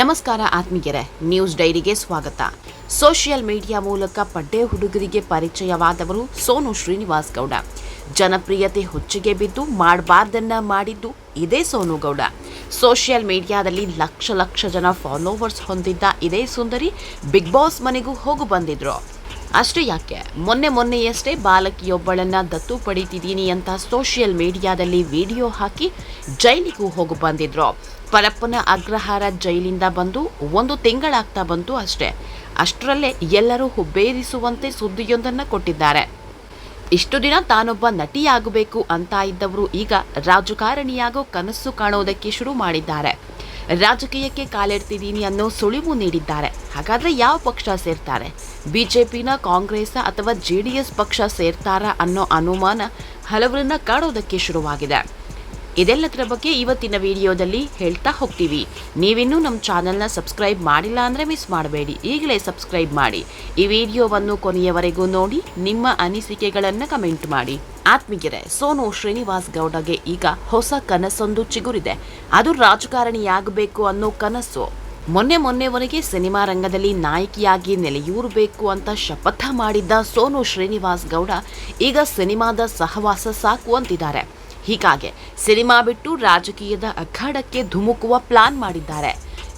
ನಮಸ್ಕಾರ ಆತ್ಮೀಯರೇ, ನ್ಯೂಸ್ ಡೈರಿಗೆ ಸ್ವಾಗತ. ಸೋಷಿಯಲ್ ಮೀಡಿಯಾ ಮೂಲಕ ಪಡ್ಡೆ ಹುಡುಗರಿಗೆ ಪರಿಚಯವಾದವರು ಸೋನು ಶ್ರೀನಿವಾಸ್ ಗೌಡ. ಜನಪ್ರಿಯತೆ ಹುಚ್ಚಿಗೆ ಬಿದ್ದು ಮಾಡಬಾರ್ದನ್ನ ಮಾಡಿದ್ದು ಇದೇ ಸೋನು ಗೌಡ. ಸೋಷಿಯಲ್ ಮೀಡಿಯಾದಲ್ಲಿ ಲಕ್ಷ ಲಕ್ಷ ಜನ ಫಾಲೋವರ್ಸ್ ಹೊಂದಿದ್ದ ಇದೇ ಸುಂದರಿ, ಬಿಗ್ ಬಾಸ್ ಮನೆಗೂ ಹೋಗು ಬಂದಿದ್ರು. ಅಷ್ಟೇ ಯಾಕೆ? ಮೊನ್ನೆ ಮೊನ್ನೆಯಷ್ಟೇ ಬಾಲಕಿಯೊಬ್ಬಳನ್ನ ದತ್ತು ಪಡೀತಿದ್ದೀನಿ ಅಂತ ಸೋಷಿಯಲ್ ಮೀಡಿಯಾದಲ್ಲಿ ವಿಡಿಯೋ ಹಾಕಿ ಜೈಲಿಗೂ ಹೋಗಿ ಬಂದಿದ್ರು. ಪರಪ್ಪನ ಅಗ್ರಹಾರ ಜೈಲಿಂದ ಬಂದು ಒಂದು ತಿಂಗಳಾಗ್ತಾ ಬಂತು ಅಷ್ಟೇ. ಅಷ್ಟರಲ್ಲೇ ಎಲ್ಲರೂ ಹುಬ್ಬೇರಿಸುವಂತೆ ಸುದ್ದಿಯೊಂದನ್ನು ಕೊಟ್ಟಿದ್ದಾರೆ. ಇಷ್ಟು ದಿನ ತಾನೊಬ್ಬ ನಟಿಯಾಗಬೇಕು ಅಂತ ಇದ್ದವರು ಈಗ ರಾಜಕಾರಣಿಯಾಗೋ ಕನಸು ಕಾಣೋದಕ್ಕೆ ಶುರು ಮಾಡಿದ್ದಾರೆ. ರಾಜಕೀಯಕ್ಕೆ ಕಾಲಿಡ್ತಿದ್ದೀನಿ ಅನ್ನೋ ಸುಳಿವು ನೀಡಿದ್ದಾರೆ. ಹಾಗಾದ್ರೆ ಯಾವ ಪಕ್ಷ ಸೇರ್ತಾರೆ? ಬಿಜೆಪಿನ ಕಾಂಗ್ರೆಸ್ ಅಥವಾ ಜೆ ಡಿ ಎಸ್ ಪಕ್ಷ ಸೇರ್ತಾರಾ ಅನ್ನೋ ಅನುಮಾನ ಹಲವರನ್ನ ಕಾಡೋದಕ್ಕೆ ಶುರುವಾಗಿದೆ. ಇದೆಲ್ಲದರ ಬಗ್ಗೆ ಇವತ್ತಿನ ವಿಡಿಯೋದಲ್ಲಿ ಹೇಳ್ತಾ ಹೋಗ್ತೀವಿ. ನೀವಿನ್ನೂ ನಮ್ಮ ಚಾನಲ್ನ ಸಬ್ಸ್ಕ್ರೈಬ್ ಮಾಡಿಲ್ಲ ಅಂದರೆ ಮಿಸ್ ಮಾಡಬೇಡಿ. ಈಗಲೇ ಸಬ್ಸ್ಕ್ರೈಬ್ ಮಾಡಿ. ಈ ವಿಡಿಯೋವನ್ನು ಕೊನೆಯವರೆಗೂ ನೋಡಿ, ನಿಮ್ಮ ಅನಿಸಿಕೆಗಳನ್ನು ಕಮೆಂಟ್ ಮಾಡಿ. ಆತ್ಮೀಯರೇ, ಸೋನು ಶ್ರೀನಿವಾಸ್ ಗೌಡಗೆ ಈಗ ಹೊಸ ಕನಸೊಂದು ಚಿಗುರಿದೆ. ಅದು ರಾಜಕಾರಣಿಯಾಗಬೇಕು ಅನ್ನೋ ಕನಸು. ಮೊನ್ನೆ ಮೊನ್ನೆವರೆಗೆ ಸಿನಿಮಾ ರಂಗದಲ್ಲಿ ನಾಯಕಿಯಾಗಿ ನೆಲೆಯೂರಬೇಕು ಅಂತ ಶಪಥ ಮಾಡಿದ್ದ ಸೋನು ಶ್ರೀನಿವಾಸ್ ಗೌಡ ಈಗ ಸಿನಿಮಾದ ಸಹವಾಸ ಸಾಕು ಅಂತಿದ್ದಾರೆ ಹೀಗಾಗಿ ಸಿನಿಮಾ ಬಿಟ್ಟು ರಾಜಕೀಯದ ಅಖಾಡಕ್ಕೆ ಧುಮುಕುವ ಪ್ಲಾನ್ ಮಾಡಿದ್ದಾರೆ.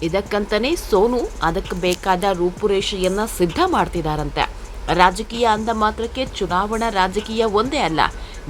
ಇದಕ್ಕಂತನೇ ಸೋನು ಅದಕ್ಕೆ ಬೇಕಾದ ರೂಪುರೇಷೆಯನ್ನ ಸಿದ್ಧ ಮಾಡ್ತಿದ್ದಾರಂತೆ ರಾಜಕೀಯ ಅಂದ ಮಾತ್ರಕ್ಕೆ ಚುನಾವಣಾ ರಾಜಕೀಯ ಒಂದೇ ಅಲ್ಲ,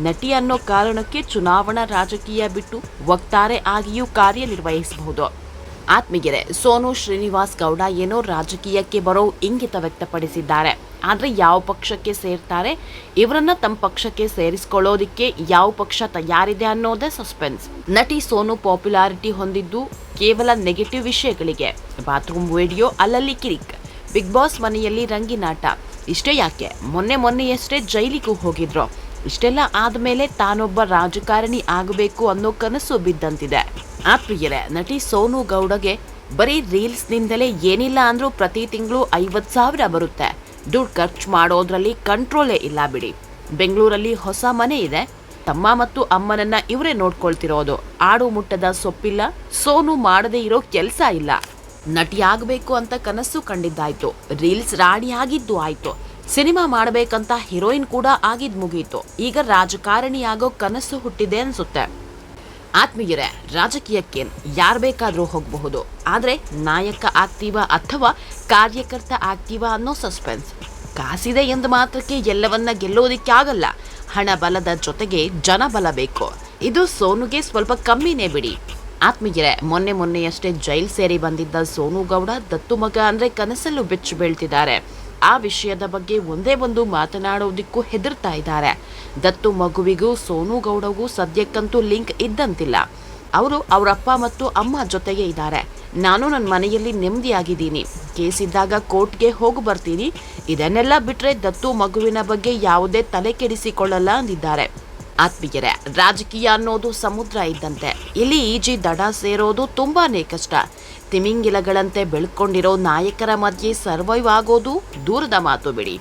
ನಟಿ ಅನ್ನೋ ಕಾರಣಕ್ಕೆ ಚುನಾವಣಾ ರಾಜಕೀಯ ಬಿಟ್ಟು ವಕ್ತಾರೆ ಆಗಿಯೂ ಕಾರ್ಯನಿರ್ವಹಿಸಬಹುದು. ಆತ್ಮೀಯರೇ, ಸೋನು ಶ್ರೀನಿವಾಸ್ ಗೌಡ ಏನೋ ರಾಜಕೀಯಕ್ಕೆ ಬರೋ ಇಂಗಿತ ವ್ಯಕ್ತಪಡಿಸಿದ್ದಾರೆ. ಆದರೆ ಯಾವ ಪಕ್ಷಕ್ಕೆ ಸೇರ್ತಾರೆ? ಇವರನ್ನ ತಮ್ಮ ಪಕ್ಷಕ್ಕೆ ಸೇರಿಸಿಕೊಳ್ಳೋದಿಕ್ಕೆ ಯಾವ ಪಕ್ಷ ತಯಾರಿದೆ ಅನ್ನೋದೇ ಸಸ್ಪೆನ್ಸ್ ನಟಿ ಸೋನು ಪಾಪ್ಯುಲಾರಿಟಿ ಹೊಂದಿದ್ದು ಕೇವಲ ನೆಗೆಟಿವ್ ವಿಷಯಗಳಿಗೆ. ಬಾತ್ರೂಮ್ ವಿಡಿಯೋ ಅಲ್ಲಲ್ಲಿ ಕಿರಿಕ್. ಬಿಗ್ ಬಾಸ್ ಮನೆಯಲ್ಲಿ ರಂಗಿನಾಟ. ಇಷ್ಟೇ ಯಾಕೆ? ಮೊನ್ನೆ ಮೊನ್ನೆಯಷ್ಟೇ ಜೈಲಿಗೂ ಹೋಗಿದ್ರು. ಇಷ್ಟೆಲ್ಲ ಆದಮೇಲೆ ತಾನೊಬ್ಬ ರಾಜಕಾರಣಿ ಆಗಬೇಕು ಅನ್ನೋ ಕನಸು ಬಿದ್ದಂತಿದೆ. ಆತ್ಮೀಯರೇ ನಟಿ ಸೋನು ಗೌಡಗೆ ಬರೀ ರೀಲ್ಸ್ನಿಂದಲೇ ಏನಿಲ್ಲ ಅಂದ್ರೂ ಪ್ರತಿ ತಿಂಗಳು ಐವತ್ತು ಸಾವಿರ ಬರುತ್ತೆ. ದುಡ್ಡು ಖರ್ಚು ಮಾಡೋದ್ರಲ್ಲಿ ಕಂಟ್ರೋಲೇ ಇಲ್ಲ ಬಿಡಿ. ಬೆಂಗಳೂರಲ್ಲಿ ಹೊಸ ಮನೆ ಇದೆ. ತಮ್ಮ ಮತ್ತು ಅಮ್ಮನನ್ನ ಇವರೇ ನೋಡ್ಕೊಳ್ತಿರೋದು. ಆಡು ಮುಟ್ಟದ ಸೊಪ್ಪಿಲ್ಲ, ಸೋನು ಮಾಡದೇ ಇರೋ ಕೆಲಸ ಇಲ್ಲ. ನಟಿಯಾಗಬೇಕು ಅಂತ ಕನಸು ಕಂಡಿದ್ದಾಯ್ತು. ರೀಲ್ಸ್ ರಾಣಿ ಆಗಿದ್ದು ಆಯ್ತು. ಸಿನಿಮಾ ಮಾಡಬೇಕಂತ ಹೀರೋಯಿನ್ ಕೂಡ ಆಗಿದ್ ಮುಗೀತು. ಈಗ ರಾಜಕಾರಣಿ ಆಗೋ ಕನಸು ಹುಟ್ಟಿದೆ ಅನ್ಸುತ್ತೆ. ಆತ್ಮೀಯರೇ, ರಾಜಕೀಯಕ್ಕೆ ಯಾರು ಬೇಕಾದರೂ ಹೋಗಬಹುದು. ಆದರೆ ನಾಯಕ ಆಗ್ತೀವ ಅಥವಾ ಕಾರ್ಯಕರ್ತ ಆಗ್ತೀವ ಅನ್ನೋ ಸಸ್ಪೆನ್ಸ್ ಕಾಸಿದೆ ಎಂದು ಮಾತ್ರಕ್ಕೆ ಎಲ್ಲವನ್ನ ಗೆಲ್ಲೋದಿಕ್ಕೆ ಆಗಲ್ಲ ಹಣ ಬಲದ ಜೊತೆಗೆ ಜನ ಬಲ ಬೇಕು. ಇದು ಸೋನುಗೆ ಸ್ವಲ್ಪ ಕಮ್ಮಿನೇ ಬಿಡಿ. ಆತ್ಮೀಯರೇ, ಮೊನ್ನೆ ಮೊನ್ನೆಯಷ್ಟೇ ಜೈಲ್ ಸೇರಿ ಬಂದಿದ್ದ ಸೋನು ಗೌಡ ದತ್ತು ಮಗ ಅಂದ್ರೆ ಕನಸಲ್ಲೂ ಬೆಚ್ಚು ಬೀಳ್ತಿದ್ದಾರೆ. ಆ ವಿಷಯದ ಬಗ್ಗೆ ಒಂದೇ ಒಂದು ಮಾತನಾಡೋದಿಕ್ಕೂ ಹೆದರ್ತಾ ಇದ್ದಾರೆ. ದತ್ತು ಮಗುವಿಗೂ ಸೋನು ಗೌಡಗೂ ಸದ್ಯಕ್ಕಂತೂ ಲಿಂಕ್ ಇದ್ದಂತಿಲ್ಲ. ಅವರು ಅವರಪ್ಪ ಮತ್ತು ಅಮ್ಮ ಜೊತೆಗೆ ಇದ್ದಾರೆ. ನಾನು ನನ್ನ ಮನೆಯಲ್ಲಿ ನೆಮ್ಮದಿಯಾಗಿದ್ದೀನಿ. ಕೇಸ್ ಇದ್ದಾಗ ಕೋರ್ಟ್ಗೆ ಹೋಗಿ ಬರ್ತೀನಿ. ಇದನ್ನೆಲ್ಲ ಬಿಟ್ಟರೆ ದತ್ತು ಮಗುವಿನ ಬಗ್ಗೆ ಯಾವುದೇ ತಲೆ ಕೆಡಿಸಿಕೊಳ್ಳಲ್ಲ ಅಂದಿದ್ದಾರೆ. ಆತ್ಮೀಯರೇ, ರಾಜಕೀಯ ಅನ್ನೋದು ಸಮುದ್ರ ಇದ್ದಂತೆ. ಇಲ್ಲಿ ಈಜಿ ದಡ ಸೇರೋದು ತುಂಬಾನೇ ಕಷ್ಟ. ತಿಮಿಂಗಿಲಗಳಂತೆ ಬೆಳ್ಕೊಂಡಿರೋ ನಾಯಕರ ಮಧ್ಯೆ ಸರ್ವೈವ್ ಆಗೋದು ದೂರದ ಮಾತು ಬಿಡಿ.